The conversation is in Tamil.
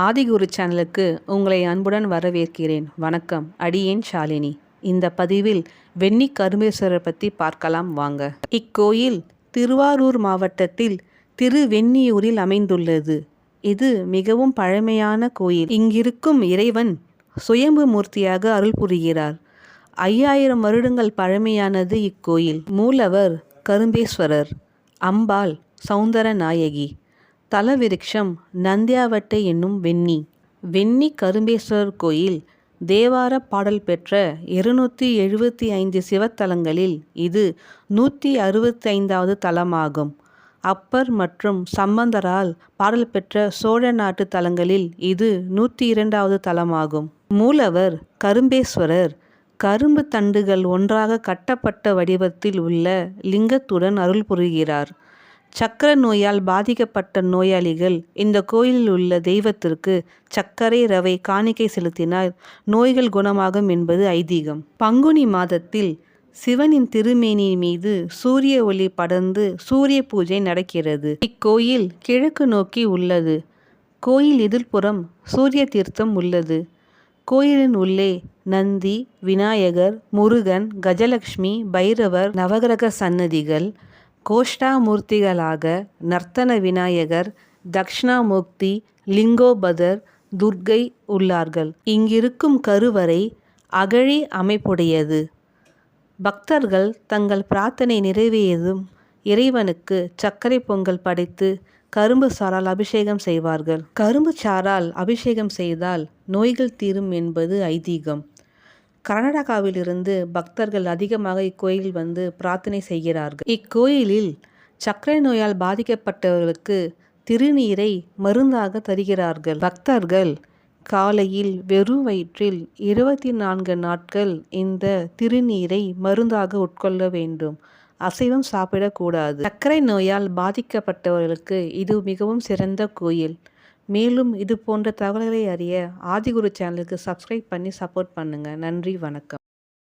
ஆதிகுரு சேனலுக்கு உங்களை அன்புடன் வரவேற்கிறேன். வணக்கம். அடியேன் ஷாலினி. இந்த பதிவில் வெண்ணி கருமேஸ்வரர் பற்றி பார்க்கலாம் வாங்க. இக்கோயில் திருவாரூர் மாவட்டத்தில் திருவெண்ணியூரில் அமைந்துள்ளது. இது மிகவும் பழமையான கோயில். இங்கிருக்கும் இறைவன் சுயம்பு மூர்த்தியாக அருள் புரிகிறார். ஐயாயிரம் வருடங்கள் பழமையானது இக்கோயில். மூலவர் கரும்பேஸ்வரர். அம்பாள் சௌந்தர நாயகி தலவிருட்சம் நந்தியாவட்டை என்னும் வெண்ணி. வெண்ணி கரும்பேஸ்வரர் கோயில் தேவார பாடல் பெற்ற இருநூற்றி எழுபத்தி ஐந்து சிவத்தலங்களில் இது நூற்றி அறுபத்தி ஐந்தாவது தலமாகும். அப்பர் மற்றும் சம்பந்தரால் பாடல் பெற்ற சோழ நாட்டு தலங்களில் இது நூற்றி இரண்டாவது தலமாகும். மூலவர் கரும்பேஸ்வரர் கரும்பு தண்டுகள் ஒன்றாக கட்டப்பட்ட வடிவத்தில் உள்ள லிங்கத்துடன் அருள் புரிகிறார். சக்கர நோயால் பாதிக்கப்பட்ட நோயாளிகள் இந்த கோயிலில் உள்ள தெய்வத்திற்கு சர்க்கரை ரவை காணிக்கை செலுத்தினால் நோய்கள் குணமாகும் என்பது ஐதீகம். பங்குனி மாதத்தில் சிவனின் திருமேனி மீது சூரிய ஒளி படர்ந்து சூரிய பூஜை நடக்கிறது. இக்கோயில் கிழக்கு நோக்கி உள்ளது. கோயில் எதிர்ப்புறம் சூரிய தீர்த்தம் உள்ளது. கோயிலின் உள்ளே நந்தி விநாயகர் முருகன் கஜலட்சுமி பைரவர் நவகிரக சன்னதிகள் கோஷ்டாமூர்த்திகளாக நர்த்தன விநாயகர் தக்ஷணாமூர்த்தி லிங்கோபதர் துர்க்கை உள்ளார்கள். இங்கிருக்கும் கருவறை அகழி அமைப்புடையது. பக்தர்கள் தங்கள் பிரார்த்தனை நிறைவேறியதும் இறைவனுக்கு சர்க்கரை பொங்கல் படைத்து கரும்பு சாரால் அபிஷேகம் செய்வார்கள். கரும்பு சாரால் அபிஷேகம் செய்தால் நோய்கள் தீரும் என்பது ஐதீகம். கர்நாடகாவிலிருந்து பக்தர்கள் அதிகமாக இக்கோயில் வந்து பிரார்த்தனை செய்கிறார்கள். இக்கோயிலில் சர்க்கரை நோயால் பாதிக்கப்பட்டவர்களுக்கு திருநீரை மருந்தாக தருகிறார்கள். பக்தர்கள் காலையில் வெறும் வயிற்றில் இருபத்தி நான்கு நாட்கள் இந்த திருநீரை மருந்தாக உட்கொள்ள வேண்டும். அசைவம் சாப்பிடக்கூடாது. சர்க்கரை நோயால் பாதிக்கப்பட்டவர்களுக்கு இது மிகவும் சிறந்த கோயில். மேலும் இது போன்ற தகவல்களை அறிய ஆதிகுரு சேனலுக்கு சப்ஸ்கிரைப் பண்ணி சப்போர்ட் பண்ணுங்கள் நன்றி வணக்கம்.